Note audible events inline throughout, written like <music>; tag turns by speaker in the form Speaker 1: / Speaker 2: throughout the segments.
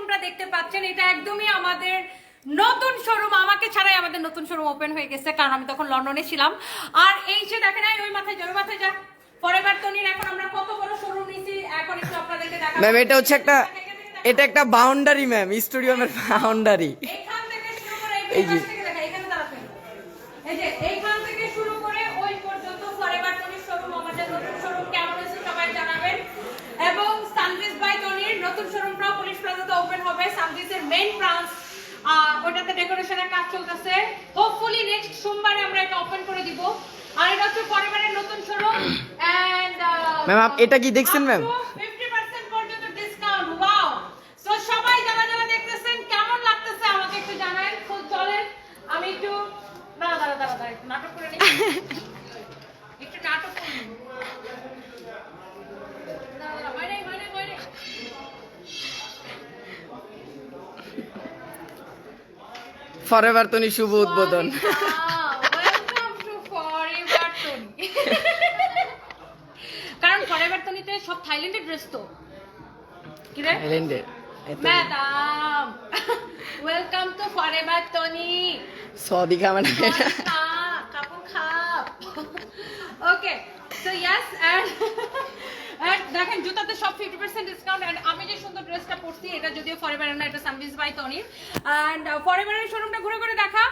Speaker 1: শোরুমটা দেখতে পাচ্ছেন এটা একদমই আমাদের নতুন শোরুম আমাকে ছাড়াই আমাদের নতুন শোরুম ওপেন হয়ে গেছে কারণ আমি তখন লন্ডনে ছিলাম। আর এই যে দেখেন এই ওই মাথায় ওই মাথায় যা ফরএভার তনির এখন আমরা কত বড় শোরুম নিছি এখন একটু আপনাদেরকে দেখাবো।
Speaker 2: ম্যাম এটা হচ্ছে একটা এটা একটা বাউন্ডারি ম্যাম স্টুডিয়ামের বাউন্ডারি
Speaker 1: এইখান থেকে শুরু করে
Speaker 2: এই
Speaker 1: এই
Speaker 2: যে।
Speaker 1: এখানে দাঁড়াবেন এই যে এইখান থেকে শুরু করে ওই পর্যন্ত ফরএভার টনির শোরুম আমাদের নতুন শোরুম কেমন হয়েছে সবাই জানাবেন এবং সানভিস বাই টনির নতুন পুলিশ প্লাজাতে ওপেন হবে। সানভিসের মেইন ব্রাঞ্চ ওটাতে ডেকোরেশনের কাজ চলতেছে। হোপফুলি নেক্সট সোমবারে আমরা এটা ওপেন করে দিব। আর এটা হচ্ছে ফরএভারের নতুন শোরুম। এন্ড
Speaker 2: আপ- এটা কি দেখছেন, ma'am?
Speaker 1: 50% পর্যন্ত ডিসকাউন্ট ওয়াও সো সবাই যারা যারা দেখতেছেন কেমন লাগতেছে আমাকে একটু জানান তো চলেন আমি একটু দাঁড়া দাঁড়া দাঁড়া নাটক করে নিই। <laughs> একটু নাটক করে
Speaker 2: ফরএভার তনি শুভ উদ্বোধন।
Speaker 1: Welcome to Forever Tony. কারণ ফরএভার তনিতে সব থাইল্যান্ডের ড্রেস তো। কি রে?
Speaker 2: থাইল্যান্ডের
Speaker 1: madam welcome to forever Tony
Speaker 2: সদি খাবেন
Speaker 1: কাপড় খাপ okay so yes and and দেখেন, জুতাতে সব ফিফটি পার্সেন্ট ডিসকাউন্ট এন্ড আমি যে সুন্দর ড্রেসটা পরছি, এটা যদিও ফরএভার না, এটা সানভিস বাই টনির এন্ড ফরএভারের শোরুমটা ঘুরে ঘুরে দেখা।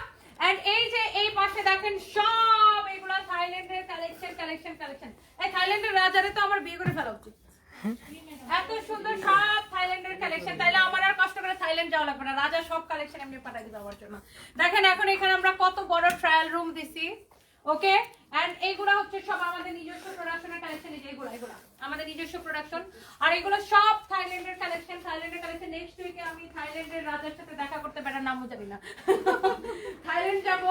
Speaker 1: এন্ড এই যে এই পাশে দেখেন সব এগুলো থাইল্যান্ডের কালেকশন কালেকশন কালেকশন এই থাইল্যান্ডের রাজারে তো আমার বিয়ে করে ফেলা উচিত। এত সুন্দর সব থাইল্যান্ডের কালেকশন তাইলে আমার আর কষ্ট করে থাইল্যান্ড যাওয়া লাগবে না। রাজা সব কালেকশন এমনি পাঠাই দিবে আমার জন্য। দেখেন, এখন এখানে আমরা কত বড় ট্রায়াল রুম দিছি। ওকে এন্ড এইগুলা হচ্ছে সব আমাদের নিজস্ব প্রোডাকশনের কালেকশন এই যে এগুলা আমাদের নিজস্ব প্রোডাকশন আর এগুলো সব থাইল্যান্ডের কালেকশন থাইল্যান্ডের কালেকশন নেক্সট উইকে আমি থাইল্যান্ডের রাজার সাথে দেখা করতে পারার নামও জানি না। <laughs> থাইল্যান্ড যাব।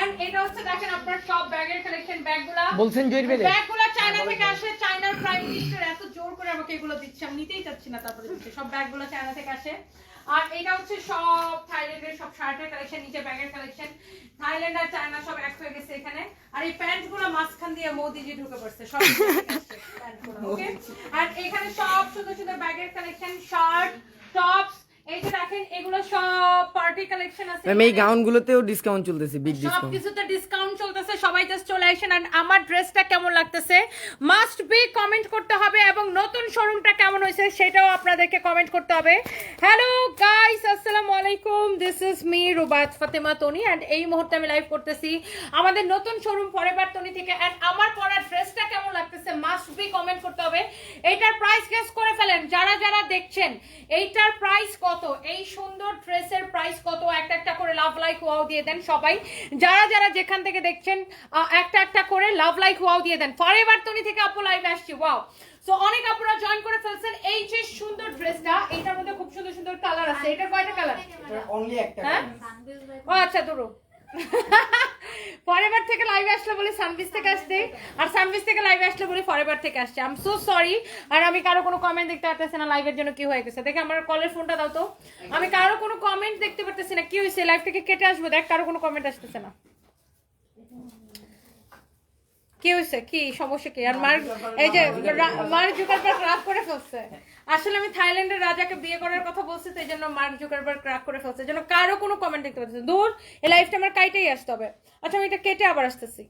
Speaker 1: এন্ড এটা হচ্ছে দেখেন আপনার সব ব্যাগের কালেকশন ব্যাগগুলা।
Speaker 2: বলছেন জয়ের
Speaker 1: ব্যাগগুলো চায়না থেকে আসে চায়নার প্রাইম মিনিস্টার এত জোর করে আমাকে এগুলো দিচ্ছে। আমি নিতেই চাচ্ছি না তারপরে সব ব্যাগগুলো চায়না থেকে আসে। আর এটা হচ্ছে সব থাইল্যান্ডের সব শার্টের কালেকশন নিচে ব্যাগের কালেকশন থাইল্যান্ড আর চায়না সব এক হয়ে গেছে এখানে। আর এই প্যান্টগুলো মাঝখান দিয়ে মোদিজি ঢুকে পড়ছে সব ওকে আর এখানে সব সুন্দর সুন্দর ব্যাগের কালেকশন শার্ট টপস এই যে দেখেন এগুলো সব পার্টি কালেকশন আছে
Speaker 2: ম্যাম এই
Speaker 1: এখানে।
Speaker 2: গাউনগুলোতেও ডিসকাউন্ট চলতেছে বিগ ডিসকাউন্ট
Speaker 1: কিছুতে ডিসকাউন্ট চলতেছে সবাই জাস্ট চলে আসেন। আর আমার ড্রেসটা কেমন লাগতেছে? মাস্ট বি কমেন্ট করতে হবে এবং নতুন শোরুমটা কেমন হয়েছে সেটাও আপনাদেরকে কমেন্ট করতে হবে। হ্যালো গাইস আসসালামু this is me Rubat Fatema Toni and এই মুহূর্তে আমি লাইভ করতেছি আমাদের নতুন শোরুম ফরেভার তনি থেকে এন্ড আমার পরা ড্রেসটা বি কমেন্ট করতে হবে। এইটার প্রাইস গেস করে ফেলেন যারা যারা দেখছেন এইটার প্রাইস কত? এই সুন্দর ড্রেসের প্রাইস কত? একটা একটা করে লাভ লাইক ওয়াও দিয়ে দেন সবাই। যারা যারা যেখান থেকে দেখছেন একটা একটা করে লাভ লাইক ওয়াও দিয়ে দেন। ফরেভার তনি থেকে আপু লাইভ আসছি ওয়াও সো অনেক আপুরা জয়েন করে ফেলছেন এই যে সুন্দর ড্রেসটা। এটার মধ্যে খুব সুন্দর সুন্দর কালার আছে। এটার কয়টা কালার
Speaker 2: অনলি একটা
Speaker 1: হ্যাঁ? ও আচ্ছা ধরো ফরেভার থেকে লাইভে আসলে বলে সানভিস থেকে আসতে আর সানভিস থেকে লাইভে আসলে বলে ফরেভার থেকে আসছে। আই এম সো সরি আর আমি কারও কোনো কমেন্ট দেখতে পারতেছি না লাইভের জন্য কি হয়ে গেছে। দেখে আমার কলের ফোনটা দাও তো। আমি কারও কোনো কমেন্ট দেখতে পারতেছি না। কি হয়েছে লাইভ থেকে কেটে আসব। দেখ, কারও কোনো কমেন্ট আসতেছে না। কি হয়েছে কি সমস্যা কি? আর মার এই যে মার্ক জুকারবার্গ রাগ করে ফেলছে। আসলে আমি থাইল্যান্ডের রাজাকে বিয়ে করার কথা বলছি তো এই জন্য মার্ক জুকারবার্গ রাগ করে ফেলছে। যেন কারও কোনো কমেন্ট দেখতে পাচ্ছি দূর এই লাইফটা আমার কাইটেই আসতে হবে। আচ্ছা আমি এটা কেটে আবার আসতেছি।